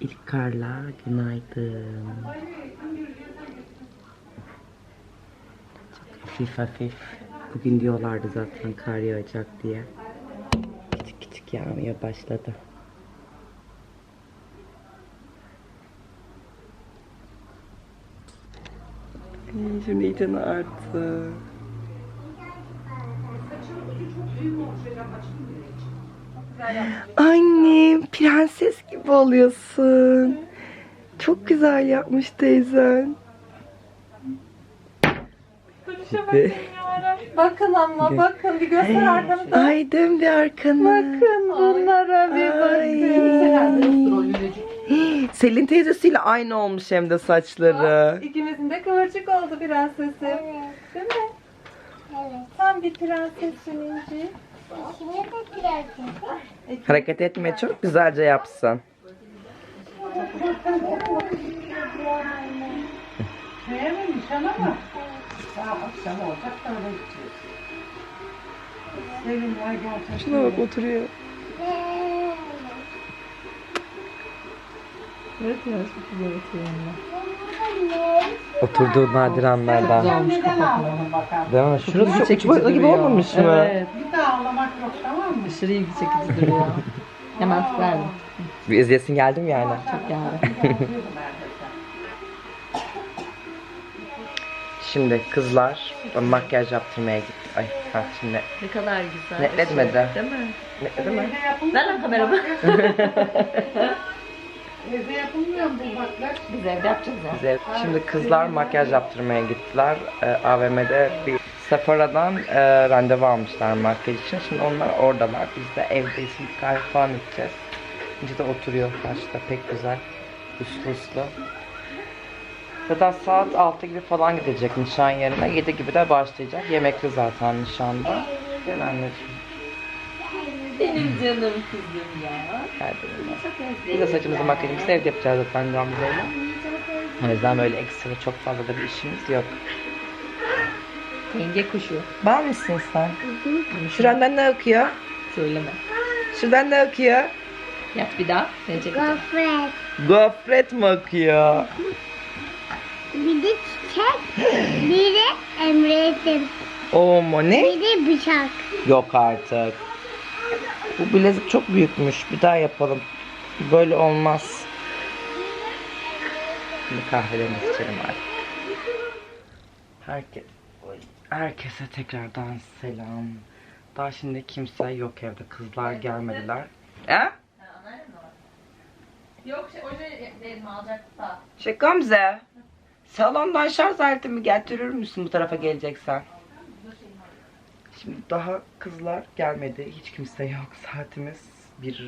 İlk karla günaydın. Çok hafif hafif. Bugün diyorlardı zaten kar yağacak diye. Küçük küçük yağmaya başladı. Şimdi iyice arttı. Annem prenses gibi oluyorsun. Çok güzel yapmış teyzen. Şimdi Bakın ama bakın bir göster arkamda. ay dön bir arkanı. Bakın bunlara bir bakın. Ay. Selin teyzesiyle aynı olmuş hem de saçları. İkimizin de kıvırcık oldu prensesim. Değil mi? Evet. Tam bir prenses İnci. Hareket etme çok güzelce yapsın. Beğenmemiş ama. Daha akşam olacak da öyle gideceğiz. Sevim var gerçekten. Şuna bak oturuyor. Evet biraz güzel oturuyor Oturduğu nadir anlardan. Neden ağladın bakalım? Değil mi? Şurası çok çekici gibi olmamış mı? Evet. Bir daha ağlamak yok tamam mı? Aşırı ilgi çekici duruyor. Hemen tıklardım. Bir izlesin geldim yani. Çok neredeyse. Şimdi kızlar makyaj yaptırmaya gitti. Ay ha şimdi Ne kadar güzel. Netletmedi. Değil mi? ne değil mi? Evde yapılmıyor Ver lan kameramı. Evde yapılmıyor mu bu baklar? Biz evde yapacağız ya. Bize- Şimdi kızlar makyaj yaptırmaya gittiler. Ee, AVM'de bir Sephora'dan e, randevu almışlar makyaj için. Şimdi onlar oradalar. Biz de evdeyiz. Şimdi kahve falan içeceğiz. İnce de oturuyor karşıda. Pek güzel. Uslu uslu. Zaten saat 6 gibi falan gidecek nişan yerine. 7 gibi de başlayacak. Yemekli zaten nişanda. Gel anneciğim. Benim canım kızım ya. Gel benimle. Çok Biz de özledim. saçımızı makyajımızı evde yapacağız zaten Gamze'yle. O yüzden böyle ekstra çok fazla da bir işimiz yok. Yenge kuşu. Var mısın sen? Şuradan ne okuyor? Söyleme. Şuradan ne okuyor? Yap bir daha. Seni çekeceğim. Gofret. Gofret mi okuyor? Bir de çiçek. Bir de emretim. O mu ne? Bir de bıçak. Yok artık. Bu bilezik çok büyükmüş. Bir daha yapalım. Böyle olmaz. Şimdi kahvelerimizi içelim artık. Herkes, herkese tekrardan selam. Daha şimdi kimse yok evde. Kızlar gelmediler. He? Yok şey oje dedim alacaktı da. Şey Gamze. Salondan şarj aletimi getirir misin bu tarafa geleceksen? Şimdi daha kızlar gelmedi. Hiç kimse yok. Saatimiz bir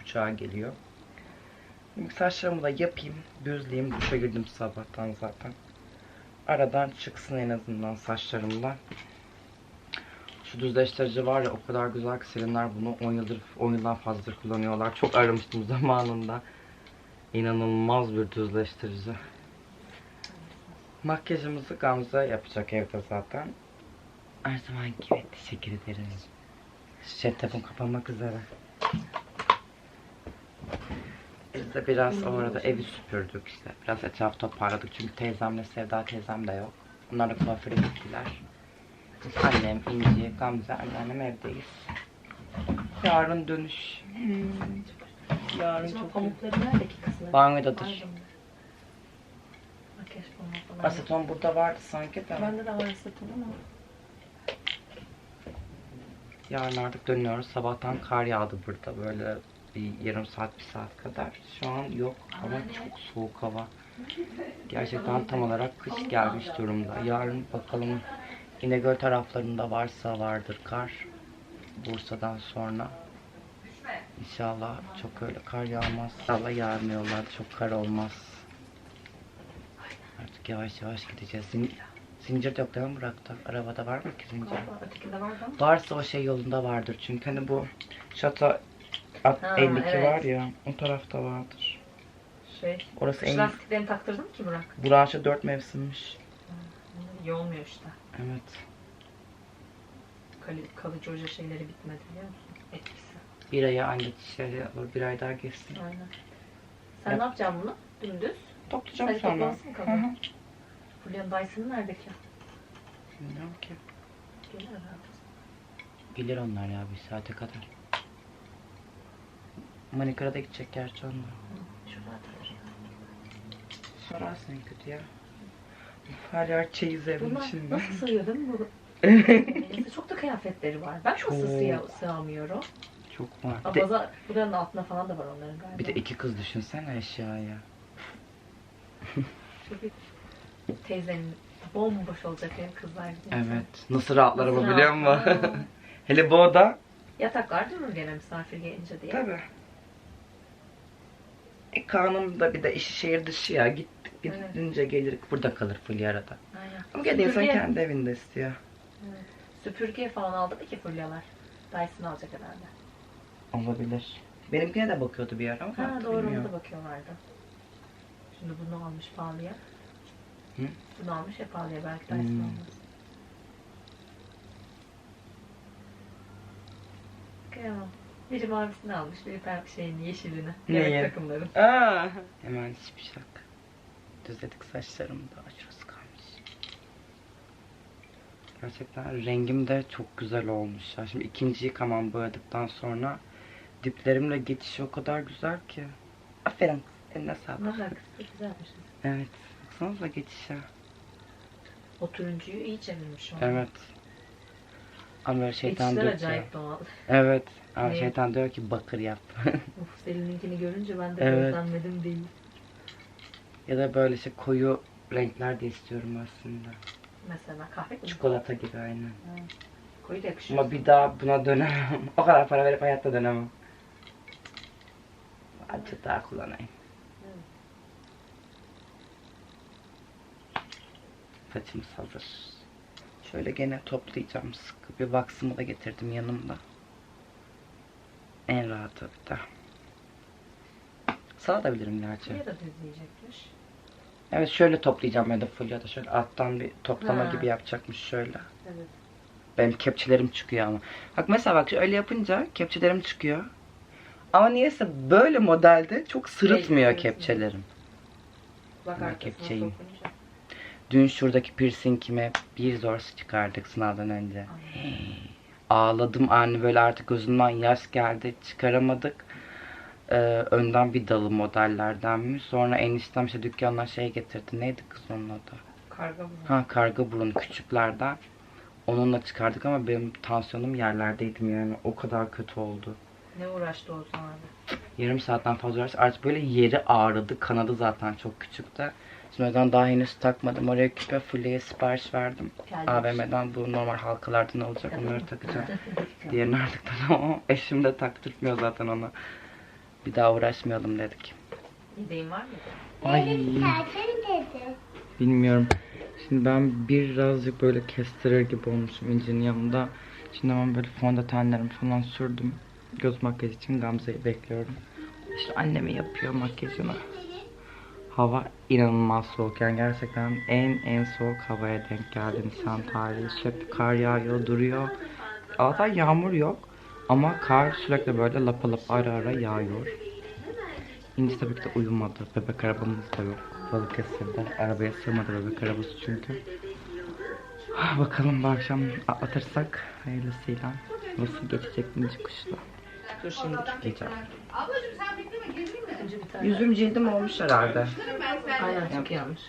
buçuğa geliyor. Şimdi saçlarımı da yapayım. Düzleyeyim. Duşa girdim sabahtan zaten. Aradan çıksın en azından saçlarımdan. Şu düzleştirici var ya o kadar güzel ki Selinler bunu 10 yıldır 10 yıldan fazladır kullanıyorlar. Çok aramıştım zamanında. İnanılmaz bir düzleştirici. Makyajımızı Gamze yapacak evde zaten. Her zaman gibi teşekkür ederim. Jettabım kapanmak üzere. De biraz o arada evi süpürdük işte. Biraz etraf toparladık çünkü teyzemle Sevda teyzem de yok. Onlar da kuaföre gittiler. Annem, İnci, Gamze, anneannem evdeyiz. Yarın dönüş. Yarın çok. Pamukları nerede ki kızlar? Banyodadır. Makyaj pamuğu falan. Aseton burada vardı sanki de. Bende de var ısıtım ama. Yarın artık dönüyoruz. Sabahtan kar yağdı burada böyle bir yarım saat bir saat kadar. Şu an yok ama çok soğuk hava. Gerçekten tam olarak kış gelmiş durumda. Yarın bakalım İnegöl taraflarında varsa vardır kar. Bursa'dan sonra. İnşallah çok öyle kar yağmaz. İnşallah yağmıyorlar. Çok kar olmaz. Artık yavaş yavaş gideceğiz. Zin zincir de yok değil mi Burak'ta? Arabada var mı ki zincir? Varsa o şey yolunda vardır. Çünkü hani bu şata at- Ha, 52 evet. var ya o tarafta vardır. Şey. Orası Şu en lastiklerini taktırdın mı ki Burak? branşı 4 mevsimmiş. İyi olmuyor işte. Evet. Kalı, kalıcı oje şeyleri bitmedi biliyor musun? Etkisi. Bir aya anca şey olur. Bir ay daha geçsin. Aynen. Sen Evet. ne yapacaksın bunu? Dümdüz. Toplayacağım Hadi sonra. toplansın Hı kalan. hı. Fulya'nın Dyson'ı nerede ki? Bilmiyorum ki. Gelir herhalde. Gelir onlar ya bir saate kadar. Manikara da gidecek gerçi atar. Sorarsın en kötü ya. Her yer çeyiz evin Bunlar içinde. nasıl sığıyor değil mi bu? Neyse çok da kıyafetleri var. Ben Çok. nasıl sığ sığamıyorum? Çok var. Ama Bir de, baza, buranın altında falan da var onların galiba. bir de iki kız düşünsene eşyaya. Çünkü teyzenin bomboş olacak ev kızlar. gibi. Evet. Nasıl rahatlar ama Nasıl biliyor musun? Hele bu oda. Yataklar durur gene misafir gelince diye. Tabii. E Kaan'ım da bir de işi şehir dışı ya. Git, Evet. gidince gelir burada kalır full arada. Aynen. Ama gene insan Süpürge- kendi evinde istiyor. Evet. Süpürge falan aldı mı ki Fulya'lar? Dyson alacak herhalde. Olabilir. Benimkine de bakıyordu bir ara ama Ha artık doğru ona bilmiyorum. da bakıyorlardı. Şimdi bunu almış pahalıya. Hı? Bunu almış ya pahalıya belki Dyson Hmm. almaz. Kıyamam. Biri mavisini almış, biri per şeyin yeşilini. Neyi? Yemek takımların. Aa, hemen hiçbir şey yok. Düzledik saçlarımı da şurası kalmış. Gerçekten rengim de çok güzel olmuş ya. Şimdi ikinci yıkamam boyadıktan sonra diplerimle geçişi o kadar güzel ki. Aferin eline sağlık. Kız, çok güzelmiş. Evet, baksanıza geçişe. O turuncuyu iyi çevirmiş onu. Evet. Ama şeytan diyor ki... acayip doğal. Evet. Ama Ne? şeytan diyor ki bakır yap. Uf, Selin'inkini görünce ben de Evet. gözlemledim değil. ya da böyle şey koyu renkler de istiyorum aslında. Mesela kahve mi? Çikolata gibi aynen. Koyu da yakışıyor. Ama bir daha buna dönemem. o kadar para verip hayatta dönemem. Azıcık daha kullanayım. Saçımız hazır. Şöyle gene toplayacağım. Sıkı bir vaksımı da getirdim yanımda. En rahatı bir de. Salabilirim gerçi. Niye de düzleyecekmiş? Evet şöyle toplayacağım ben de Fulya'da. Şöyle alttan bir toplama Ha. gibi yapacakmış şöyle. Evet. Benim kepçelerim çıkıyor ama. Bak mesela bak öyle yapınca kepçelerim çıkıyor. Ama niyeyse böyle modelde çok sırıtmıyor Belki kepçelerim. Bak Ben sokunca. Dün şuradaki piercingime bir zor çıkardık sınavdan önce. Ağladım anne böyle artık gözümden yaş geldi. Çıkaramadık. Ee, önden bir dalı modellerdenmiş. Sonra eniştem işte dükkandan şey getirdi. Neydi kız onun adı? Karga bu. Ha karga burun küçüklerden. Onunla çıkardık ama benim tansiyonum yerlerdeydim yani. O kadar kötü oldu. Ne uğraştı o zaman. Yarım saatten fazla uğraştı. Artık böyle yeri ağrıdı. Kanadı zaten çok küçüktü. Şimdi o yüzden daha henüz takmadım. Oraya küpe fulleye sipariş verdim. AVM'den bu normal halkalardan alacak. Onları takacağım. Diğerini artık tamam. Eşim de taktırtmıyor zaten ona. Bir daha uğraşmayalım dedik. Yedeğin var mıydı? Ay bilmiyorum. Şimdi ben birazcık böyle kestirir gibi olmuşum incinin yanında. Şimdi ben böyle fondötenlerimi falan sürdüm. Göz makyajı için Gamze'yi bekliyorum. İşte annemi yapıyor makyajını. Hava inanılmaz soğuk yani gerçekten en en soğuk havaya denk geldi Nisan tarihi. Sürekli kar yağıyor duruyor. Allah'tan yağmur yok ama kar sürekli böyle lapa lapa ara ara yağıyor. İnci tabii ki de uyumadı. Bebek arabamız da yok. Balıkesir'de. Arabaya sığmadı bebek arabası çünkü. Ah, Bakalım bu akşam atlatırsak hayırlısıyla nasıl geçecek inci kuşla. Dur şimdi. Geçer. Önce bir tane. Yüzüm cildim olmuş herhalde. Aynen çok yanlış.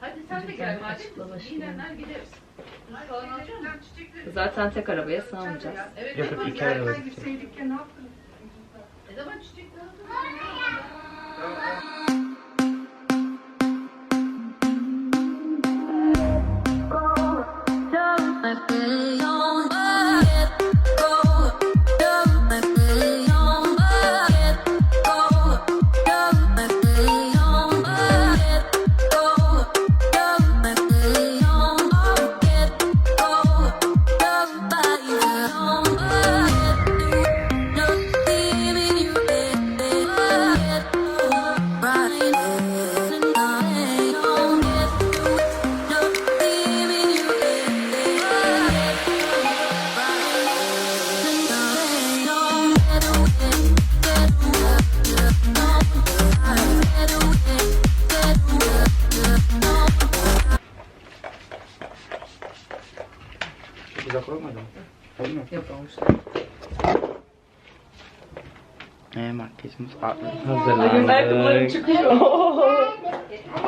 Hadi sen de gel madem. açıkla başlayalım. Yinenler gideriz. Zaten tek arabaya sığmayacağız. Evet, Yok, iki araba erken gidecek. gitseydik ya ne zaman çiçek E, makyajımız hazırlandı. çıkıyor.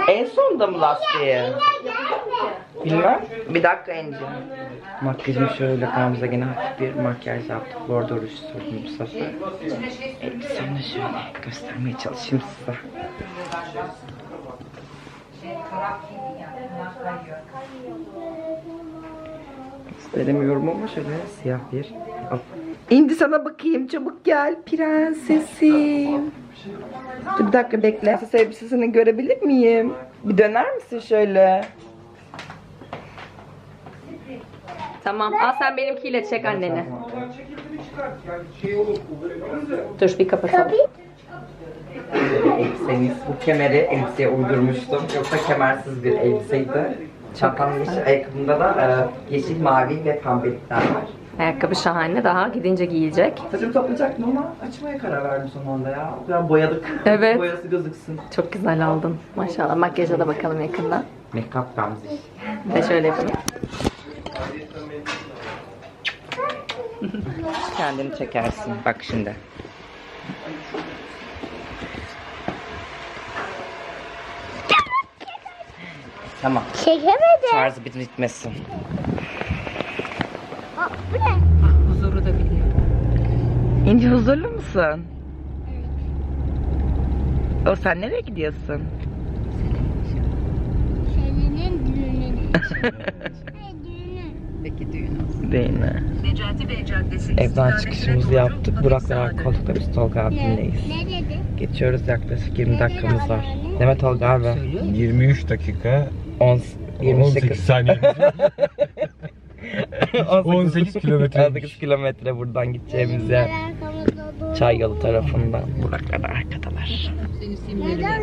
en sonda mı lastiği? Bilmem. Bir dakika Ence. Makyajımı şöyle Gamze gene hafif bir makyaj yaptık. Bordo ruj sürdüm bu sefer. Elbisemle şöyle göstermeye çalışayım size. Gösteremiyorum ama şöyle siyah bir. İndi sana bakayım çabuk gel prensesim. Dur bir dakika bekle. Prenses elbisesini görebilir miyim? Bir döner misin şöyle? Tamam. Al sen benimkiyle çek anneni. Dur bir kapatalım. Elbiseniz bu kemeri elbiseye uydurmuştum. Yoksa kemersiz bir elbiseydi. Yeşil, ayakkabımda da e, yeşil, mavi ve pembelikler var. Ayakkabı şahane. Daha gidince giyilecek. Saçımı toplayacaktım ama açmaya karar verdim son anda ya. O kadar boyadık. Evet. Boyası gözüksün. Çok güzel aldın. Maşallah. Makyaja da bakalım yakından. Make-up Gamze. De şöyle yapalım. Kendini çekersin. Bak şimdi. Tamam. Çekemedim. Şarjı bit bitmesin. Aa, bu ne? Huzuru da biliyor. İnci huzurlu musun? O sen nereye gidiyorsun? Selin'in düğününe. Hayır düğünü. Peki düğün olsun. Değil mi? Necati Bey Caddesi. Evden çıkışımızı yaptık. Burak'la koltukta biz Tolga Ne, abimleyiz. ne dedi? Geçiyoruz yaklaşık 20 dakikamız var. Demet Tolga abi. 23 dakika 10, 18 28 saniye. 18 kilometre. 18 kilometre buradan gideceğimiz yer. Arkamızda dur. Çay yolu tarafında. Burak'la da arkadalar. Neden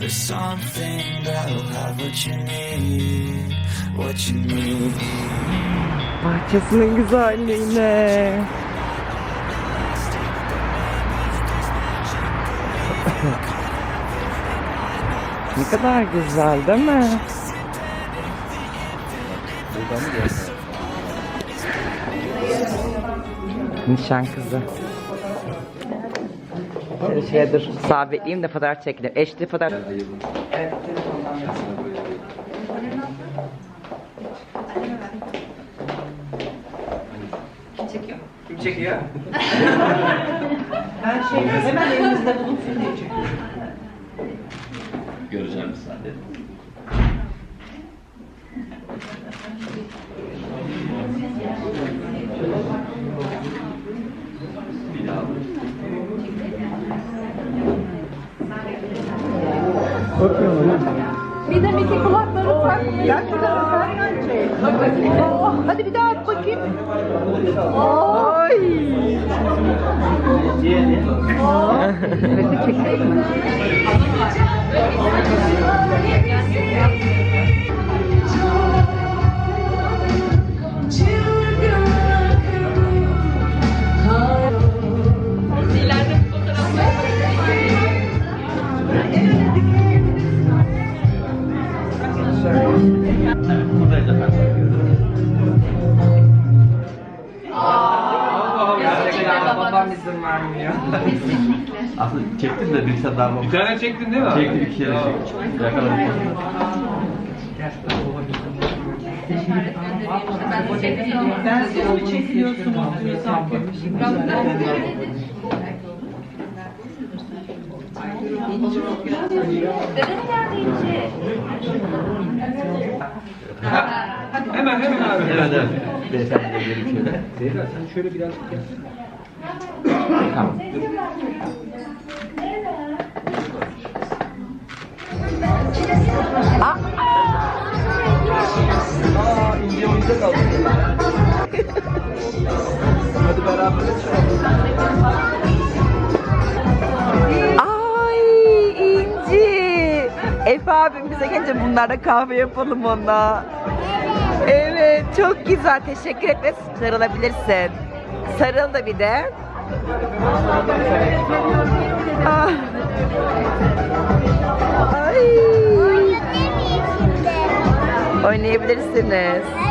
There's something that'll have what you need. What you need. Bahçesinin güzelliğine. ne kadar güzel değil mi? Nişan kızı. Şöyle şuraya dur sabitleyeyim de fotoğraf çekelim. Eşli fotoğraf. Evet, telefondan Kim çekiyor? Ben şey hemen elinizde bulunsun diye çekiyorum. Göreceğim. Bir Bir de Miki kulakları tak. Gel şurada sen şey. Oh, hadi bir daha bakayım. Ay. Buradayız çektim de bir Bir tane çektin değil mi? Çektim iki kere çektim. Yakaladım. Ben siz mi çekiliyorsunuz diyor sanki. Hemen hemen abi. Evet evet. Beyefendi de gelip şöyle. Zehra sen şöyle biraz gel. Tamam. Hadi beraber Ay İnci. Efe abim bize gelince bunlarla kahve yapalım ona. Evet çok güzel teşekkür etme sarılabilirsin. Sarıl da bir de. Ah. Ay. Oynayabilirsiniz.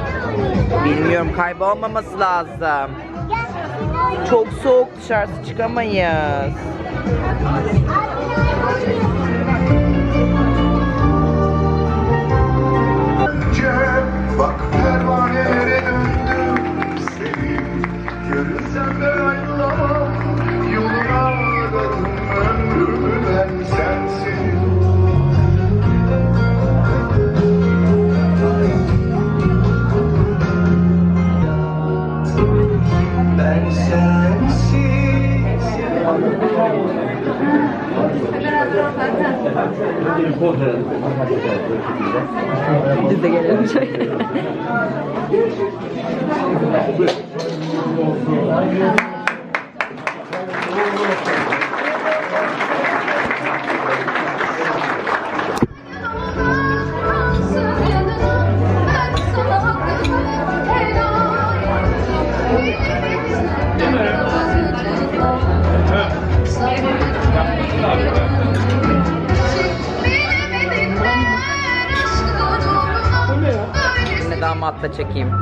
Bilmiyorum kaybolmaması lazım. Çok soğuk dışarısı çıkamayız. Bak Biz de gelelim şöyle. Damatla çekeyim.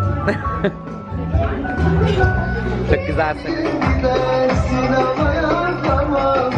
Çok güzelsin. Gidersin ama yakamama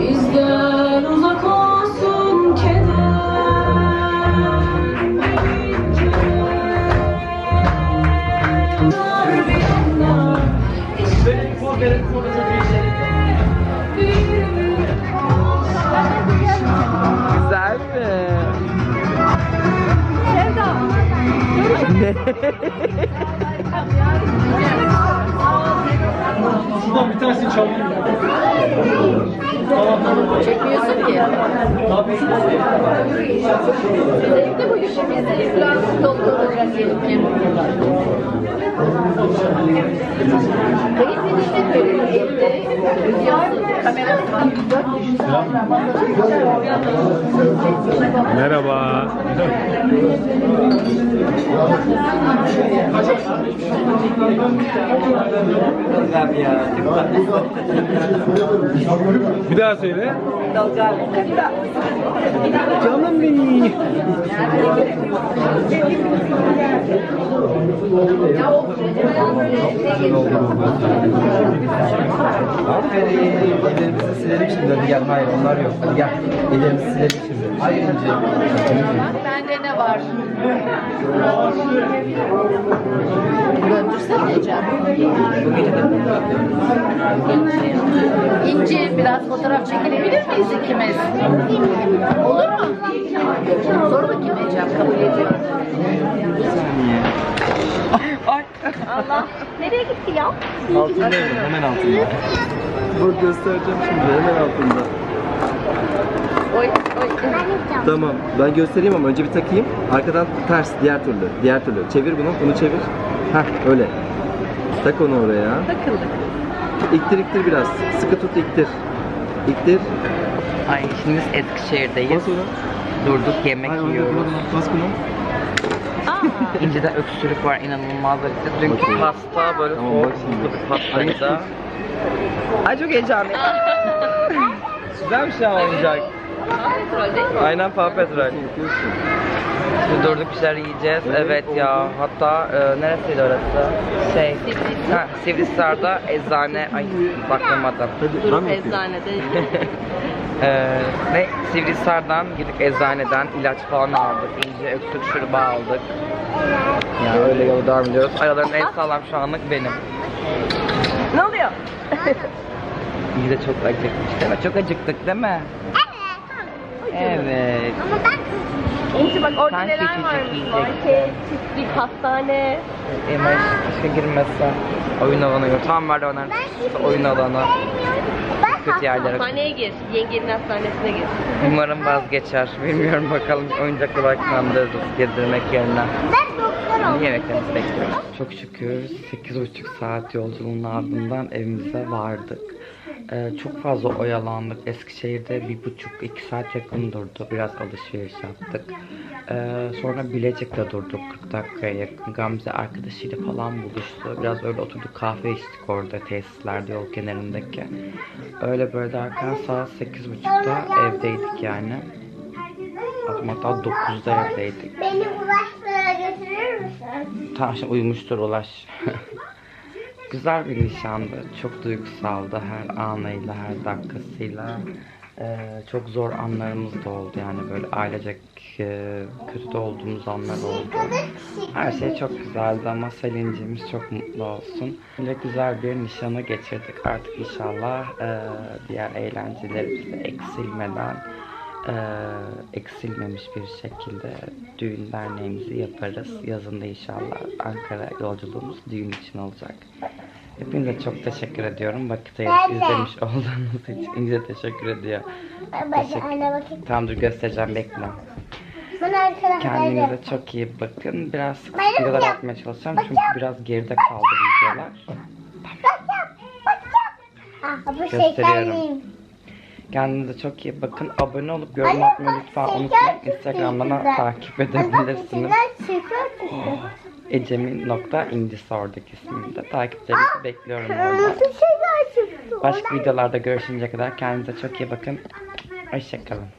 çıktı ayağına. Mavişim mavilendim kapına gir Bizden uzak olsun keder Güzel mi? Şuradan bir tanesini çalayım. Çekmiyorsun ki. Evde bu işimizde İslam'ın dolduracak gelirken. Kayıt edildi böyle evde. Videosu, kamerası var. Merhaba. Bir daha söyle. Canım benim. Aferin. Ellerimizi silelim şimdi. Hadi gel. Hayır onlar yok. Hadi gel. Ellerimizi silelim şimdi. Hayır ince. Bende ne var? Döndürsene Ecem. İnci biraz fotoğraf çekilebilir miyiz ikimiz? Olur mu? Sor bakayım Ecem kabul ediyor. Ay. Allah. Nereye gitti ya? Altında hemen altında. Dur göstereceğim şimdi hemen altında. Oy oy. Tamam ben göstereyim ama önce bir takayım. Arkadan ters diğer türlü. Diğer türlü. Çevir bunu. Bunu çevir. Heh öyle. Tak onu oraya. Takıldık. İktir iktir biraz. Sıkı tut iktir. İktir. Ay şimdi biz Eskişehir'deyiz. Bas. Durduk yemek onu yiyoruz. Bas bunu. İncide öksürük var inanılmaz acısı. Dünkü Bakayım. pasta böyle Tamam, bak şimdi. buzlu bir pastaydı. Ay çok heyecanlıyım. Güzel bir şey olacak. Aynen Paw Patrol. Şimdi durduk bir şeyler yiyeceğiz. Evet ya. Hatta e, neresiydi orası? Şey. Ha, Sivrisar'da eczane. Ay baklamadım. Eczanede. Ee, ne Sivrisar'dan gidip eczaneden ilaç falan aldık. İyice öksürük şurubu aldık. Yani öyle yola devam ediyoruz. Araların en sağlam şu anlık benim. ne oluyor? İyi de çok acıkmış değil mi? Çok acıktık değil mi? Evet. Ama ben İnci bak orada Sen neler küçücük varmış. yiyeceksin. Market, çiftlik, hastane. Emre keşke girmezsen. Oyun alanı yok. Tam var onlar. Oyun alanı. Kötü yerlere. Hastaneye gir. Yengenin hastanesine gir. Umarım vazgeçer. Bilmiyorum bakalım. Oyuncaklı belki kandırırız gezdirmek yerine. ben doktor oldum. Yemeklerimizi bekliyoruz. Çok şükür 8,5 saat yolculuğun ardından evimize vardık. Ee, çok fazla oyalandık. Eskişehir'de bir buçuk iki saat yakın durdu. Biraz alışveriş yaptık. Ee, sonra Bilecik'te durduk 40 dakikaya yakın. Gamze arkadaşıyla falan buluştu. Biraz öyle oturduk kahve içtik orada tesislerde yol kenarındaki. Öyle böyle derken saat 8.30'da evdeydik yani. Hatta 9'da evdeydik. Beni ulaşlara götürür müsün? Tamam şimdi uyumuştur Ulaş. Güzel bir nişandı. Çok duygusaldı her anıyla, her dakikasıyla. Ee, çok zor anlarımız da oldu yani böyle ailecek e, kötü de olduğumuz anlar oldu. Her şey çok güzeldi ama Selin'cimiz çok mutlu olsun. Böyle güzel bir nişanı geçirdik. Artık inşallah e, diğer eğlencelerimiz de eksilmeden e, eksilmemiş bir şekilde düğün derneğimizi yaparız. Yazında inşallah Ankara yolculuğumuz düğün için olacak. Hepinize çok teşekkür ediyorum. Vakit ayırıp izlemiş olduğunuz için. İnce teşekkür ediyor. Teşekkür-. Tamam dur göstereceğim bekle. Kendinize çok iyi bakın. Biraz videolar atmaya çalışacağım çünkü biraz geride kaldı videolar. Ah, bu Gösteriyorum. şekerliyim. Kendinize çok iyi bakın. Abone olup yorum atmayı lütfen unutmayın. Instagram'dan da takip edebilirsiniz. Oradaki ismimde. Takiplerinizi bekliyorum orada. Başka videolarda görüşünceye kadar kendinize çok iyi bakın. Hoşçakalın.